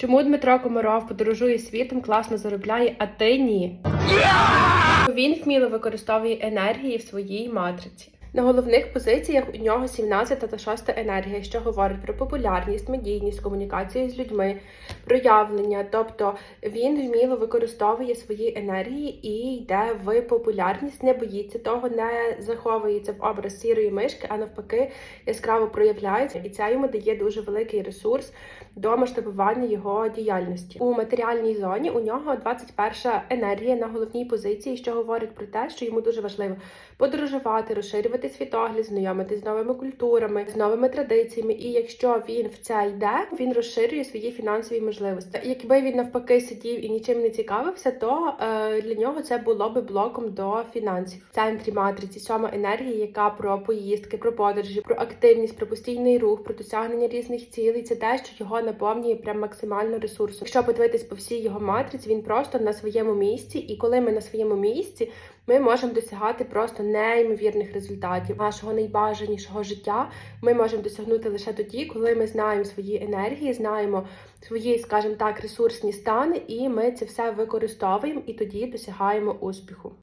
Чому Дмитро Комаров подорожує світом, класно заробляє, а ти ні? Він вміло використовує енергії в своїй матриці. На головних позиціях у нього 17 та 6 енергія, що говорить про популярність, медійність, комунікацію з людьми, проявлення. Тобто він вміло використовує свої енергії і йде в популярність, не боїться того, не заховується в образ сірої мишки, а навпаки яскраво проявляється, і це йому дає дуже великий ресурс до масштабування його діяльності. У матеріальній зоні у нього 21 енергія на головній позиції, що говорить про те, що йому дуже важливо подорожувати, розширювати світогляд, знайомитись з новими культурами, з новими традиціями. І якщо він в це йде, він розширює свої фінансові можливості. Якби він навпаки сидів і нічим не цікавився, то е, для нього це було би блоком до фінансів. В центрі матриці сьома енергія, яка про поїздки, про подорожі, про активність, про постійний рух, про досягнення різних цілей. Це те, що його наповнює прям максимально ресурсом. Якщо подивитись по всій його матриці, він просто на своєму місці, і коли ми на своєму місці, ми можемо досягати просто неймовірних результатів нашого найбажанішого життя. Ми можемо досягнути лише тоді, коли ми знаємо свої енергії, знаємо свої, скажімо так, ресурсні стани, і ми це все використовуємо, і тоді досягаємо успіху.